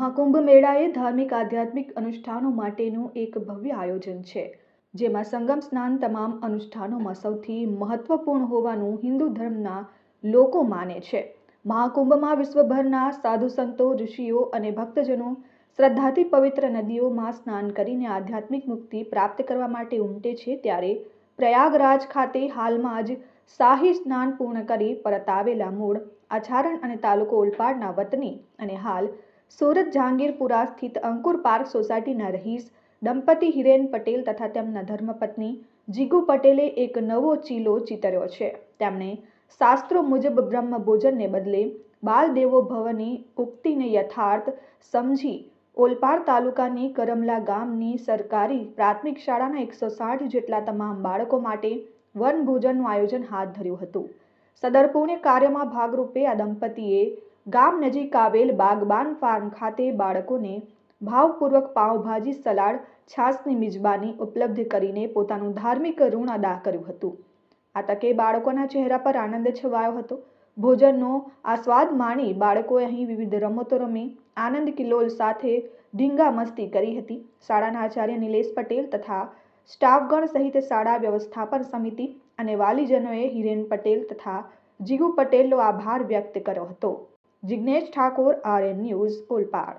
મહાકુંભ મેળા એ ધાર્મિક આધ્યાત્મિક અનુષ્ઠાનો માટેનું એક ભવ્ય આયોજન છે, જેમાં સંગમ સ્નાન તમામ અનુષ્ઠાનોમાં સૌથી મહત્વપૂર્ણ હોવાનું હિન્દુ ધર્મના લોકો માને છે. મહાકુંભમાં વિશ્વભરના સાધુ સંતો, ઋષિઓ અને ભક્તજનો શ્રદ્ધાથી પવિત્ર નદીઓમાં સ્નાન કરીને આધ્યાત્મિક મુક્તિ પ્રાપ્ત કરવા માટે ઉમટે છે ત્યારે પ્રયાગરાજ ખાતે હાલમાં જ શાહી સ્નાન પૂર્ણ કરી પરત આવેલા મૂળ આછારણ અને તાલુકો ઓલપાડના વતની અને હાલ સુરત જહાંગીરપુરા સ્થિત અંકુર પાર્ક સોસાયટીના રહીશ દંપતી હિરેન પટેલ તથા તેમના ધર્મપત્ની જીગુ પટેલે એક નવો ચીલો ચીતર્યો છે. તેમણે શાસ્ત્રો મુજબ બ્રહ્મ ભોજનને બદલે બાલદેવો ભવની ઉક્તિને યથાર્થ સમજી ઓલપાડ તાલુકાની કરમલા ગામની સરકારી પ્રાથમિક શાળાના એકસો સાઠ જેટલા તમામ બાળકો માટે વનભોજનનું આયોજન હાથ ધર્યું હતું. સદર પુણ્ય કાર્યમાં ભાગરૂપે આ દંપતીએ ગામ નજીક આવેલ બાગબાન ફાર્મ ખાતે બાળકોને ભાવપૂર્વક પાવભાજી સલાડ, છાશની મિજબાની ઉપલબ્ધ કરીને પોતાનું ધાર્મિક ઋણ અદા કર્યું હતું. આ તકે બાળકોના ચહેરા પર આનંદ છવાયો હતો. ભોજનનો આસ્વાદ માણી બાળકોએ અહીં વિવિધ રમતો રમી, આનંદ કિલ્લોલ સાથે ઢીંગા મસ્તી કરી હતી. શાળાના આચાર્ય નિલેશ પટેલ તથા સ્ટાફગણ સહિત શાળા વ્યવસ્થાપન સમિતિ અને વાલીજનોએ હિરેન પટેલ તથા જીગુ પટેલનો આભાર વ્યક્ત કર્યો હતો. Jignesh Thakor RN news Olpad